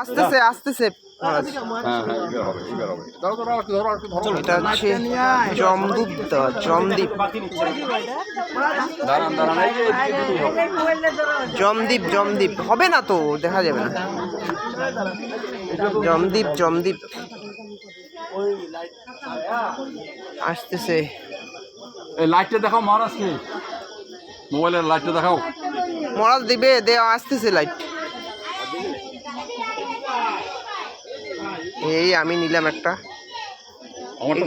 আসতেছে আসতেছে। মহারাজ এটা হচ্ছে জমদূপ দেওয়া জমদীপ। জমদীপ জমদীপ। হবে না তো দেখা যাবে না। জমদীপ জমদীপ। আসতেছে। এই লাইটটা দেখাও মহারাজকে মোবাইলের লাইটটা দেখাও। মহারাজ দিবে দেওয়া আসতেছে লাইট। এই আমি নিলাম একটা।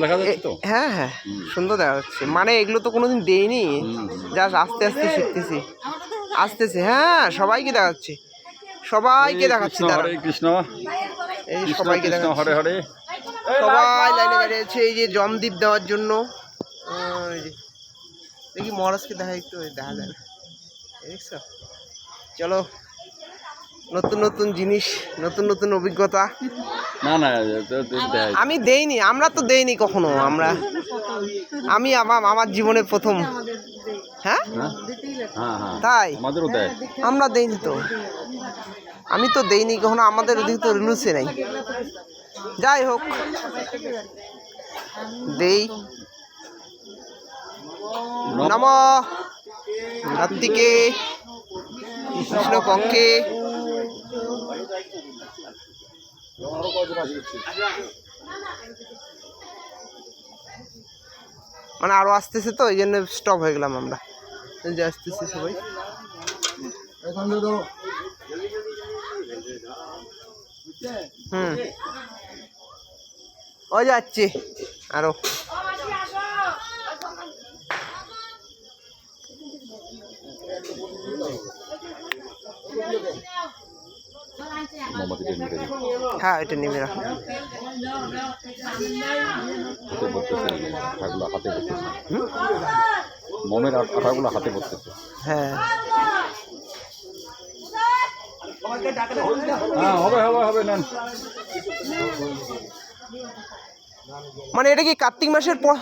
দেখা যাচ্ছে হ্যাঁ হ্যাঁ সুন্দর দেখা যাচ্ছে। মানে এগুলো তো কোনোদিন দেইনি জাস্ট আস্তে আস্তে শিখতেছি। আসতেছে হ্যাঁ সবাইকে দেখাচ্ছে। সবাইকে দেখাচ্ছি কৃষ্ণ এই সবাইকে কৃষ্ণ দেখাচ্ছি। হরে হরে। সবাই লাইনে দাঁড়িয়ে আছে এই যে জমদীপ দেওয়ার জন্য। ওই যে। দেখি মহারাজকে দেখা একটু ওই দেখা যায় না দেখছ? চলো নতুন নতুন জিনিস নতুন নতুন অভিজ্ঞতা। না না। আমি দেইনি আমরা তো দেইনি কখনো আমরা। আমি আমার আমার জীবনে প্রথম। হ্যাঁ? হ্যাঁ? হ্যাঁ হ্যাঁ। তাই? আমরা দেইনি তো। আমি তো দেইনি কখনো আমাদের ওদিকে তো রুলসে নাই। যাই হোক। দেই। নম কার্তিকে কৃষ্ণ পক্ষে মানে আরও আসতেছে তো এই জন্য স্টপ হয়ে গেলাম আমরা। যে আসতেছে সবাই। হুম। ও যাচ্ছি। আরও। মোমবাতিটা নিতে হ্যাঁ এটা নিবে রাখো হাতে পড়তেছে আঠাগুলো হাতে পড়তেছে মোমের আঠাগুলো হাতে পড়তেছে। হ্যাঁ। হ্যাঁ হবে হবে হবে নেন। মানে এটা কি কার্তিক মাসের পর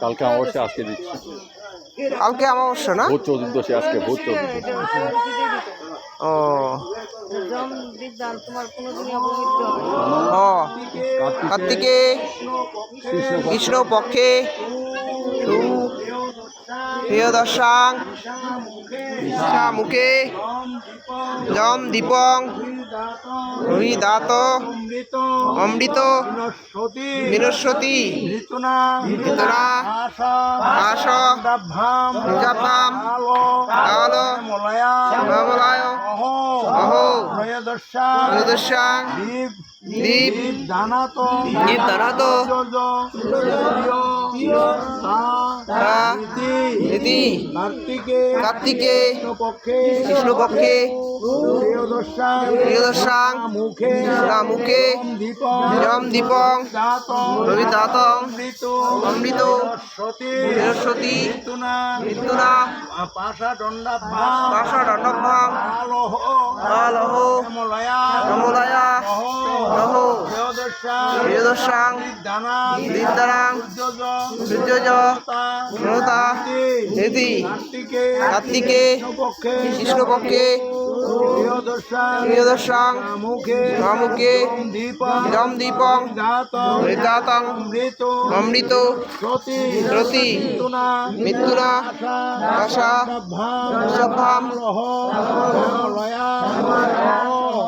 কালকে অবশ্যই আজকে দিচ্ছি। কালকে অমাবস্যা না? ভোট চতুর্দশী আজকে চতুর্দশী। ও। কার্তিকে কৃষ্ণ পক্ষে প্রিয়দর্শাং মুখে জম দীপং রুহি দাত অমৃত বিনস্বতী বিতনা আস জাপাম আলো নবলায় অহো প্রদর্শাং দীপ দীপ দানাত ইতি কার্তিকে কৃষ্ণপক্ষে প্রিয়দর্শাং মুখে জম দীপং রবি দাতং অমৃত বৃহস্পতি মৃত্যুনা পাশা আলহ নমলয়া প্রিয়দর্শাং দীপদারাং সূর্যজ প্রণতা ইতি কার্তিকে কৃষ্ণপক্ষে প্রিয়দর্শাং মুখে জম দীপং হৃদাতং অমৃত মৃত্যুনা আশা সভাম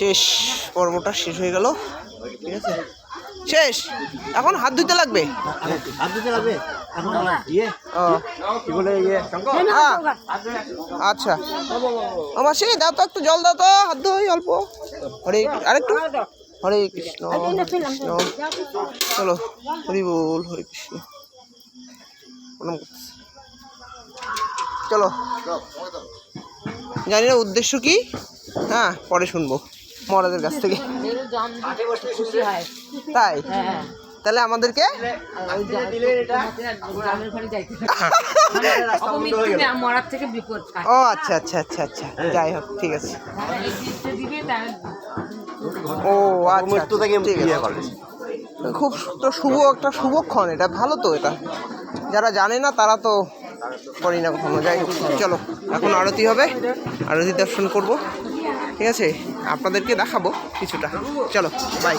শেষ পর্বটা শেষ হয়ে গেল। ঠিক আছে? শেষ। এখন হাত ধুতে লাগবে? হাত ধুতে লাগবে? ইয়ে, ইয়ে? হ্যাঁ। আচ্ছা। দাও একটু জল তো। হাত অল্প। হরে আরেকটু? হরে কৃষ্ণ কৃষ্ণ। চলো হরি বল হরে কৃষ্ণ। প্রণাম করতেছি চলো। জানি না উদ্দেশ্য কি? হ্যাঁ পরে শুনব মহারাজের কাছ থেকে। তাই? তাহলে আমাদেরকে। ও আচ্ছা আচ্ছা আচ্ছা আচ্ছা। যাই হোক ঠিক আছে। ও আচ্ছা আচ্ছা, খুব তো শুভ একটা শুভক্ষণ এটা ভালো তো এটা। যারা জানে না তারা তো করি না কখনো। যাই চলো, এখন আরতি হবে। আরতি দর্শন করব। ঠিক আছে? আপনাদেরকে দেখাবো কিছুটা। চলো বাই